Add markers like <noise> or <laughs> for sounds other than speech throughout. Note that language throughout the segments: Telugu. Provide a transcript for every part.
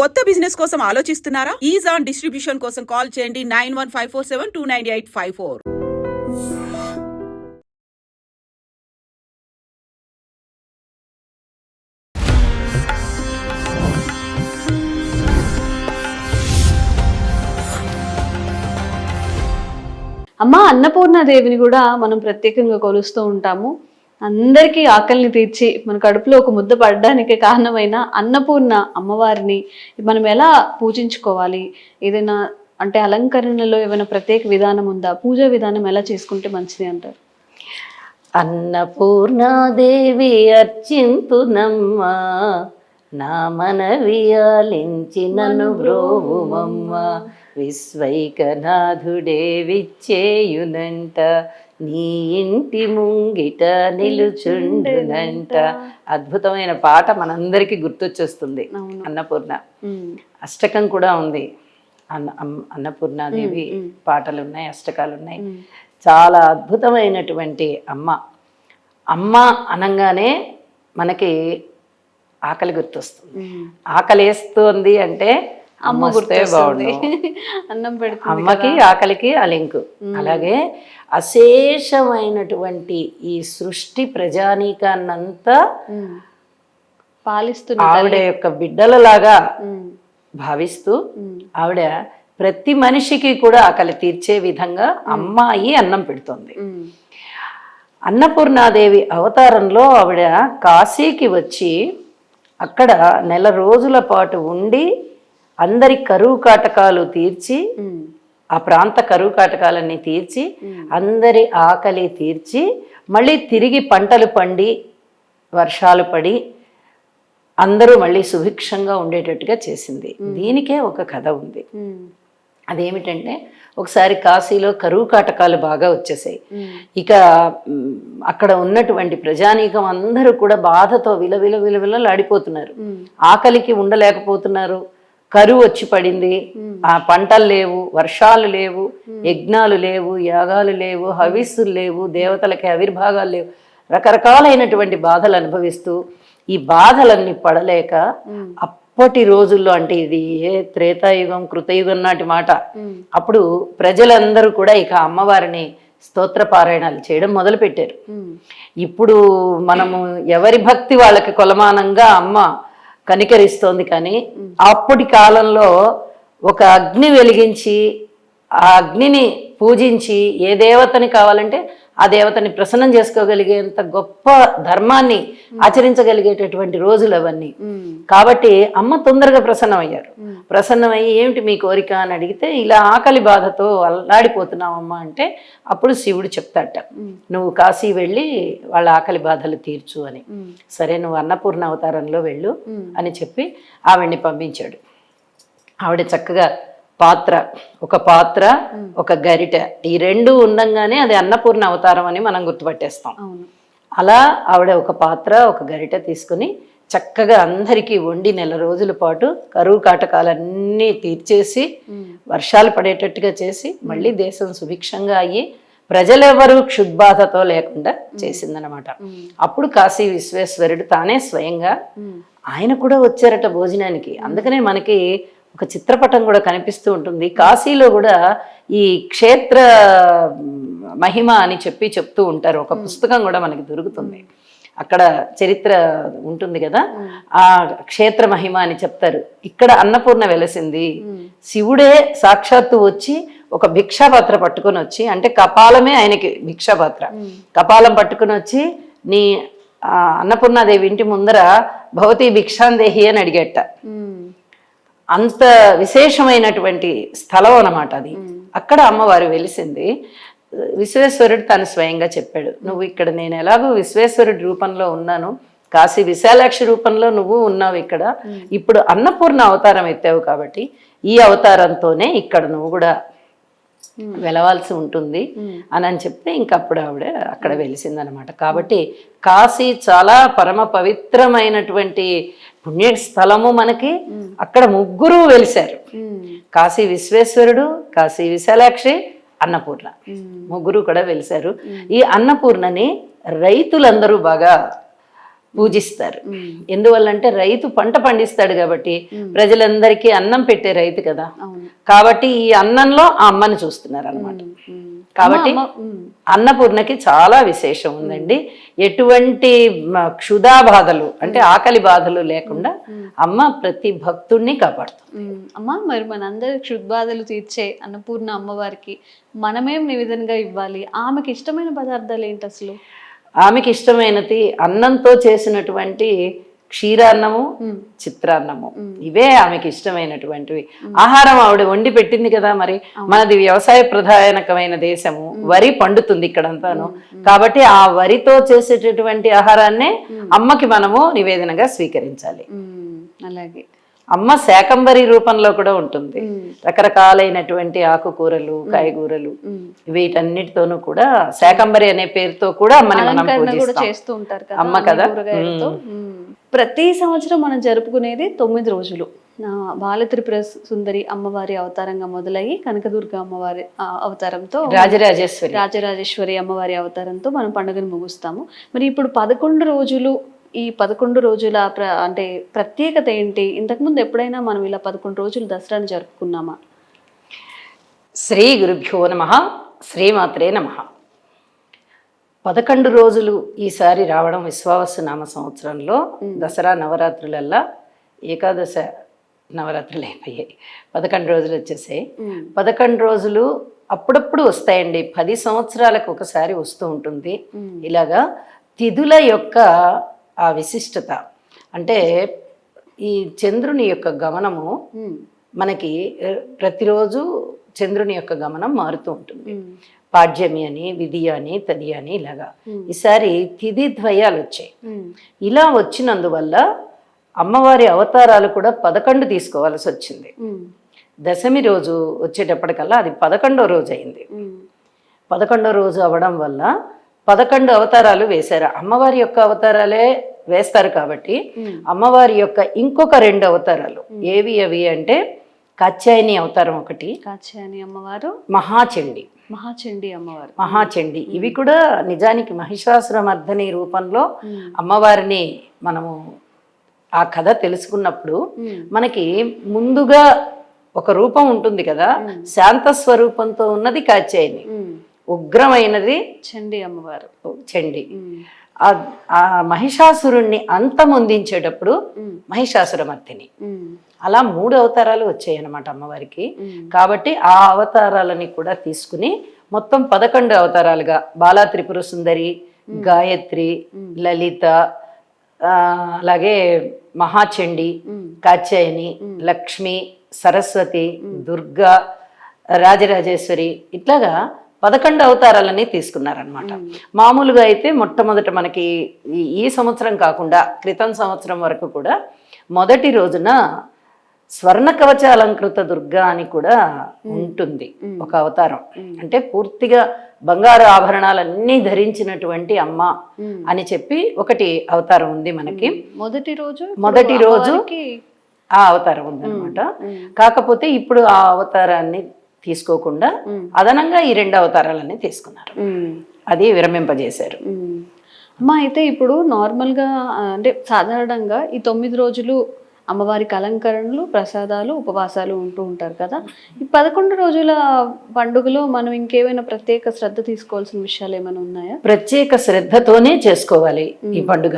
కొత్త బిజినెస్ కోసం ఆలోచిస్తున్నారా? ఈజ్ ఆన్ డిస్ట్రిబ్యూషన్ కోసం కాల్ చేయండి nine one five four seven two nine eight five four. అమ్మ అన్నపూర్ణాదేవిని కూడా మనం ప్రత్యేకంగా కొలుస్తూ ఉంటాము. అందరికీ ఆకలిని తీర్చి మన కడుపులో ఒక ముద్ద పడడానికి కారణమైన అన్నపూర్ణ అమ్మవారిని మనం ఎలా పూజించుకోవాలి? ఏదైనా అంటే అలంకరణలో ఏమైనా ప్రత్యేక విధానం ఉందా? పూజా విధానం ఎలా చేసుకుంటే మంచిది అంటారు? అన్నపూర్ణాదేవి అర్చింతునమ్మ నా మనవి ఆలించి నన్ను బ్రోవుమమ్మ విశ్వైకనాథుడే విచ్చేయునంట నీ ఇంటి ముంగిట నిలుచుండునంట. అద్భుతమైన పాట మనందరికీ గుర్తొచ్చేస్తుంది. అన్నపూర్ణ. అష్టకం కూడా ఉంది. అన్న అన్నపూర్ణాదేవి పాటలు ఉన్నాయి అష్టకాలు ఉన్నాయి చాలా అద్భుతమైనటువంటి అమ్మ. అమ్మ అనంగానే మనకి ఆకలి గుర్తొస్తుంది. ఆకలి వేస్తుంది అంటే అమ్మ గుర్తొస్తుంది. బాగుండు. <laughs> అన్నం పెడుతుంది అమ్మకి ఆకలికి ఆ లింకు. అలాగే అశేషమైనటువంటి ఈ సృష్టి ప్రజానీకాన్నంతా. పాలిస్తున్న ఆవిడ యొక్క బిడ్డలలాగా భావిస్తూ ఆవిడ ప్రతి మనిషికి కూడా ఆకలి తీర్చే విధంగా అమ్మాయి అన్నం పెడుతుంది. అన్నపూర్ణాదేవి అవతారంలో ఆవిడ కాశీకి వచ్చి అక్కడ నెల రోజుల పాటు ఉండి అందరి కరువు కాటకాలు తీర్చి ఆ ప్రాంత కరువు కాటకాలన్నీ తీర్చి అందరి ఆకలి తీర్చి మళ్ళీ తిరిగి పంటలు పండి వర్షాలు పడి అందరూ మళ్ళీ సుభిక్షంగా ఉండేటట్టుగా చేసింది. దీనికే ఒక కథ ఉంది. అదేమిటంటే ఒకసారి కాశీలో కరువు కాటకాలు బాగా వచ్చేసాయి. ఇక అక్కడ ఉన్నటువంటి ప్రజానీకం అందరూ కూడా బాధతో విలవిల విలవిలలాడిపోతున్నారు. ఆకలికి ఉండలేకపోతున్నారు. కరువు వచ్చి పడింది. ఆ పంటలు లేవు వర్షాలు లేవు యజ్ఞాలు లేవు యాగాలు లేవు హవిస్సులు లేవు దేవతలకి ఆవిర్భాగాలు లేవు. రకరకాలైనటువంటి బాధలు అనుభవిస్తూ ఈ బాధలన్నీ పడలేక అప్పటి రోజుల్లో అంటే ఇది ఏ త్రేతాయుగం కృతయుగం నాటి మాట. అప్పుడు ప్రజలందరూ కూడా ఇక అమ్మవారిని స్తోత్ర పారాయణాలు చేయడం మొదలుపెట్టారు. ఇప్పుడు మనము ఎవరి భక్తి వాళ్ళకి కొలమానంగా అమ్మ కనికరిస్తోంది కానీ అప్పటి కాలంలో ఒక అగ్ని వెలిగించి ఆ అగ్నిని పూజించి ఏ దేవతని కావాలంటే ఆ దేవతని ప్రసన్నం చేసుకోగలిగేంత గొప్ప ధర్మాన్ని ఆచరించగలిగేటటువంటి రోజులు అవన్నీ కాబట్టి అమ్మ తొందరగా ప్రసన్నమయ్యారు. ప్రసన్నమయ్యి ఏమిటి మీ కోరిక అని అడిగితే ఇలా ఆకలి బాధతో అల్లాడిపోతున్నావమ్మా అంటే అప్పుడు శివుడు చెప్తాట నువ్వు కాశీ వెళ్ళి వాళ్ళ ఆకలి బాధలు తీర్చు అని. సరే నువ్వు అన్నపూర్ణ అవతారంలో వెళ్ళు అని చెప్పి ఆవిడ్ని పంపించాడు. ఆవిడ చక్కగా పాత్ర ఒక పాత్ర ఒక గరిట. ఈ రెండు ఉండంగానే అది అన్నపూర్ణ అవతారం అని మనం గుర్తుపట్టేస్తాం. అలా ఆవిడ ఒక పాత్ర ఒక గరిట తీసుకుని చక్కగా అందరికీ వండి నెల రోజుల పాటు కరువు కాటకాలన్నీ తీర్చేసి వర్షాలు పడేటట్టుగా చేసి మళ్ళీ దేశం సుభిక్షంగా అయ్యి ప్రజలెవరూ క్షుద్బాధతో లేకుండా చేసిందనమాట అప్పుడు కాశీ విశ్వేశ్వరుడు తానే స్వయంగా ఆయన కూడా వచ్చారట భోజనానికి. అందుకనే మనకి ఒక చిత్రపటం కూడా కనిపిస్తూ ఉంటుంది. కాశీలో కూడా ఈ క్షేత్ర మహిమ అని చెప్పి చెప్తూ ఉంటారు. ఒక పుస్తకం కూడా మనకి దొరుకుతుంది. అక్కడ చరిత్ర ఉంటుంది కదా? ఆ క్షేత్ర మహిమ అని చెప్తారు. ఇక్కడ అన్నపూర్ణ వెలసింది. శివుడే సాక్షాత్తు వచ్చి ఒక భిక్షాపాత్ర పట్టుకొని వచ్చి అంటే కపాలమే ఆయనకి భిక్షాపాత్ర. కపాలం పట్టుకొని వచ్చి నీ ఆ, అన్నపూర్ణాదేవి ఇంటి ముందర భవతి భిక్షాందేహి అని అడిగేట. అంత విశేషమైనటువంటి స్థలం అన్నమాట అది. అక్కడ అమ్మవారు వెలిసింది. విశ్వేశ్వరుడు తను స్వయంగా చెప్పాడు నువ్వు ఇక్కడ నేను ఎలాగో విశ్వేశ్వరుడి రూపంలో ఉన్నాను. కాశీ విశాలాక్షి రూపంలో నువ్వు ఉన్నావు ఇక్కడ. ఇప్పుడు అన్నపూర్ణ అవతారం ఎత్తావు కాబట్టి ఈ అవతారంతోనే ఇక్కడ నువ్వు కూడా వెలవాల్సి ఉంటుంది. అని అని చెప్తే ఇంకప్పుడు ఆవిడ అక్కడ వెలిసిందనమాట కాబట్టి కాశీ చాలా పరమ పవిత్రమైనటువంటి పుణ్య స్థలము మనకి అక్కడ ముగ్గురు వెలిశారు. కాశీ విశ్వేశ్వరుడు కాశీ విశాలాక్షి అన్నపూర్ణ. ముగ్గురు కూడా వెలిశారు. ఈ అన్నపూర్ణని రైతులందరూ బాగా పూజిస్తారు. ఎందువల్లంటే రైతు పంట పండిస్తాడు కాబట్టి ప్రజలందరికీ అన్నం పెట్టే రైతు కదా. కాబట్టి ఈ అన్నంలో ఆ అమ్మని చూస్తున్నారు అనమాట. కాబట్టి అన్నపూర్ణకి చాలా విశేషం ఉందండి. ఎటువంటి మ, క్షుధా బాధలు అంటే ఆకలి బాధలు లేకుండా అమ్మ ప్రతి భక్తుణ్ణి కాపాడుతుంది. అమ్మ మరి మనందరి క్షుద్బాధలు తీర్చే అన్నపూర్ణ అమ్మవారికి మనమేం నివేదనగా ఇవ్వాలి? ఆమెకి ఇష్టమైన పదార్థాలు ఏంటి అసలు? ఆమెకి ఇష్టమైనది అన్నంతో చేసినటువంటి క్షీరాన్నము చిత్రాన్నము. ఇవే ఆమెకి ఇష్టమైనటువంటివి. ఆహారం ఆవిడ వండి పెట్టింది కదా మరి. మనది వ్యవసాయ ప్రధానకమైన దేశము. వరి పండుతుంది ఇక్కడంతాను. కాబట్టి ఆ వరితో చేసేటటువంటి ఆహారాన్నే అమ్మకి మనము నివేదనగా స్వీకరించాలి. అలాగే. అమ్మ శాకంబరి రూపంలో కూడా ఉంటుంది. రకరకాలైనటువంటి ఆకుకూరలు కాయగూరలు వీటన్నిటితోనూ కూడా శాకంబరి అనే పేరుతో కూడా అమ్మని మనం అమ్మ కదా? ప్రతి సంవత్సరం మనం జరుపుకునేది తొమ్మిది రోజులు. ఆ, బాల త్రిపుర సుందరి అమ్మవారి అవతారంగా మొదలయ్యి కనకదుర్గ అమ్మవారి అవతారంతో రాజరాజేశ్వరి. రాజరాజేశ్వరి అమ్మవారి అవతారంతో మనం పండుగను ముగుస్తాము. మరి ఇప్పుడు పదకొండు రోజులు ఈ పదకొండు రోజుల ప్ర అంటే ప్రత్యేకత ఏంటి? ఇంతకుముందు ఎప్పుడైనా మనం ఇలా పదకొండు రోజులు దసరాని జరుపుకున్నామా? శ్రీ గురుభ్యో నమ శ్రీమాత్రే నమ. పదకొండు రోజులు ఈసారి రావడం విశ్వావసు నామ సంవత్సరంలో దసరా నవరాత్రులల్లా ఏకాదశ నవరాత్రులు అయిపోయాయి. పదకొండు రోజులు వచ్చేసాయి. పదకొండు రోజులు అప్పుడప్పుడు వస్తాయండి. పది సంవత్సరాలకు ఒకసారి వస్తూ ఉంటుంది. ఇలాగా తిథుల యొక్క ఆ విశిష్టత అంటే ఈ చంద్రుని యొక్క గమనము మనకి ప్రతిరోజు చంద్రుని యొక్క గమనం మారుతూ ఉంటుంది. పాడ్యమి అని విధి అని తది అని ఇలాగా. ఈసారి తిథి ద్వయాలు వచ్చాయి. ఇలా వచ్చినందువల్ల అమ్మవారి అవతారాలు కూడా పదకొండు తీసుకోవాల్సి వచ్చింది. దశమి రోజు వచ్చేటప్పటికల్లా అది పదకొండో రోజు అయింది. పదకొండో రోజు అవడం వల్ల పదకొండు అవతారాలు వేశారు. అమ్మవారి యొక్క అవతారాలే వేస్తారు కాబట్టి. అమ్మవారి యొక్క ఇంకొక రెండు అవతారాలు. ఏవి అవి అంటే కాత్యాయని అవతారం ఒకటి. కాత్యాయని అమ్మవారు. మహాచండి. మహాచండి అమ్మవారు. మహాచండి. ఇవి కూడా నిజానికి మహిషాసురమర్ధని రూపంలో ఉమ్, అమ్మవారిని మనము ఆ కథ తెలుసుకున్నప్పుడు మనకి ముందుగా ఒక రూపం ఉంటుంది కదా శాంత స్వరూపంతో ఉన్నది కాత్యాయని ఉగ్రమైనది చండి అమ్మవారు. చండి. ఆ- మహిషాసురుణ్ణి అంతమొందించేటప్పుడు ఉమ్, అలా మూడు అవతారాలు వచ్చాయి అన్నమాట అమ్మవారికి కాబట్టి ఆ అవతారాలని కూడా తీసుకుని మొత్తం పదకొండు అవతారాలుగా బాలా త్రిపుర సుందరి గాయత్రి లలిత అలాగే మహాచండి కాత్యాయని లక్ష్మి సరస్వతి దుర్గా రాజరాజేశ్వరి. ఇట్లాగా పదకొండు అవతారాలని తీసుకున్నారనమాట మామూలుగా అయితే మొట్టమొదట మనకి ఈ- సంవత్సరం కాకుండా క్రితం సంవత్సరం వరకు కూడా మొదటి రోజున స్వర్ణ కవచ అలంకృత దుర్గా అని కూడా ఉంటుంది ఒక అవతారం. అంటే పూర్తిగా బంగారు ఆభరణాలన్నీ ధరించినటువంటి అమ్మ. అని చెప్పి ఒకటి అవతారం ఉంది మనకి. మొదటి రోజు మొదటి రోజు ఆ అవతారం ఉందన్నమాట. ఉమ్, కాకపోతే ఇప్పుడు ఆ అవతారాన్ని తీసుకోకుండా. అదనంగా ఈ రెండు అవతారాలన్నీ తీసుకున్నారు అది విరమింపజేశారు. అమ్మ అయితే ఇప్పుడు నార్మల్గా అంటే సాధారణంగా ఈ తొమ్మిది రోజులు అమ్మవారికి అలంకరణలు ప్రసాదాలు ఉపవాసాలు ఉంటూ ఉంటారు కదా. ఈ పదకొండు రోజుల పండుగలో మనం ఇంకేమైనా ప్రత్యేక శ్రద్ధ తీసుకోవాల్సిన విషయాలు ఏమైనా ఉన్నాయా? ప్రత్యేక శ్రద్ధతోనే చేసుకోవాలి ఈ పండుగ.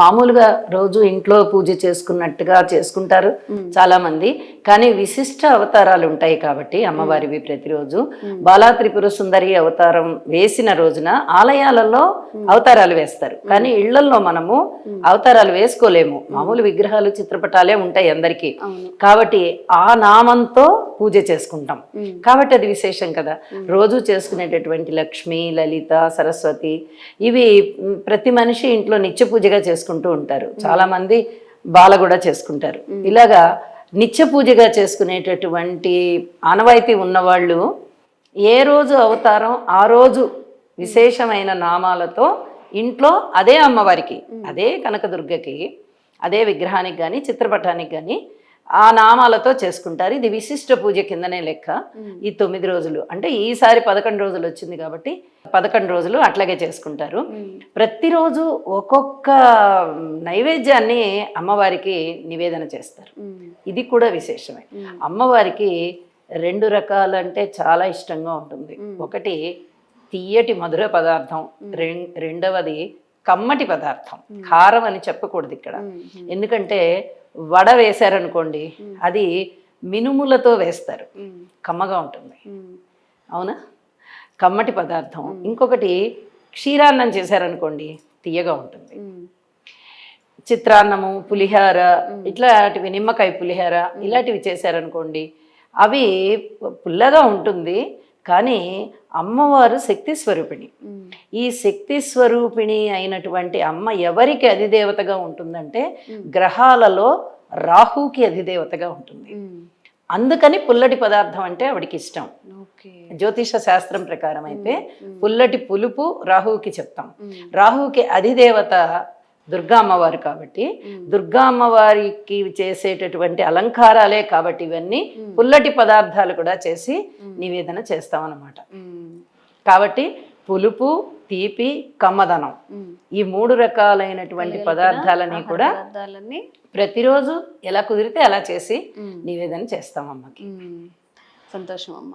మామూలుగా రోజు ఇంట్లో పూజ చేసుకున్నట్టుగా చేసుకుంటారు చాలా మంది కానీ విశిష్ట అవతారాలు ఉంటాయి కాబట్టి అమ్మవారివి ప్రతిరోజు. బాలా త్రిపుర సుందరి అవతారం వేసిన రోజున ఆలయాలలో అవతారాలు వేస్తారు. కానీ ఇళ్ళలో మనము అవతారాలు వేసుకోలేము. మామూలు విగ్రహాలు చిత్రపటాలే ఉంటాయి అందరికీ. కాబట్టి ఆ నామంతో పూజ చేసుకుంటాం. కాబట్టి అది విశేషం కదా. రోజు చేసుకునేటటువంటి లక్ష్మి లలిత సరస్వతి ఇవి ప్రతి మనిషి ఇంట్లో నిత్య పూజగా చేసుకుంటూ ఉంటారు. చాలా మంది బాల కూడా చేసుకుంటారు. ఇలాగా నిత్య పూజగా చేసుకునేటటువంటి ఆనవాయితీ ఉన్నవాళ్ళు ఏ రోజు అవతారం ఆ రోజు విశేషమైన నామాలతో ఇంట్లో అదే అమ్మవారికి అదే కనకదుర్గకి అదే విగ్రహానికి కానీ చిత్రపటానికి కానీ ఆ నామాలతో చేసుకుంటారు. ఇది విశిష్ట పూజ కిందనే లెక్క. ఈ తొమ్మిది రోజులు. అంటే ఈసారి పదకొండు రోజులు వచ్చింది కాబట్టి పదకొండు రోజులు అట్లాగే చేసుకుంటారు. ప్రతిరోజు ఒక్కొక్క నైవేద్యాన్ని అమ్మవారికి నివేదన చేస్తారు. ఇది కూడా విశేషమే. అమ్మవారికి రెండు రకాలంటే చాలా ఇష్టంగా ఉంటుంది. ఒకటి తీయటి మధుర పదార్థం. రెం- రెండవది కమ్మటి పదార్థం. కారం అని చెప్పకూడదు ఇక్కడ. ఎందుకంటే వడ వేశారనుకోండి అది మినుములతో వేస్తారు. కమ్మగా ఉంటుంది. అవునా? కమ్మటి పదార్థం. ఇంకొకటి క్షీరాన్నం చేశారనుకోండి తీయగా ఉంటుంది. చిత్రాన్నము పులిహార ఇట్లాంటివి నిమ్మకాయ పులిహార ఇలాంటివి చేశారనుకోండి అవి పుల్లగా ఉంటుంది. కానీ అమ్మవారు శక్తి స్వరూపిణి. ఈ శక్తి స్వరూపిణి అయినటువంటి అమ్మ ఎవరికి అధిదేవతగా ఉంటుందంటే గ్రహాలలో రాహుకి అధిదేవతగా ఉంటుంది. అందుకని పుల్లటి పదార్థం అంటే ఆవిడకి ఇష్టం. జ్యోతిష శాస్త్రం ప్రకారం అయితే పుల్లటి పులుపు రాహువుకి చెప్తాం. రాహువుకి అధిదేవత దుర్గా అమ్మవారు కాబట్టి దుర్గా అమ్మవారికి చేసేటటువంటి అలంకారాలే కాబట్టి ఇవన్నీ పుల్లటి పదార్థాలు కూడా చేసి నివేదన చేస్తాం అన్నమాట కాబట్టి పులుపు తీపి కమ్మదనం ఈ మూడు రకాలైనటువంటి పదార్థాలని కూడా పదార్థాలన్నీ ప్రతిరోజు ఎలా కుదిరితే అలా చేసి నివేదన చేస్తాం అమ్మకి. సంతోషం అమ్మ.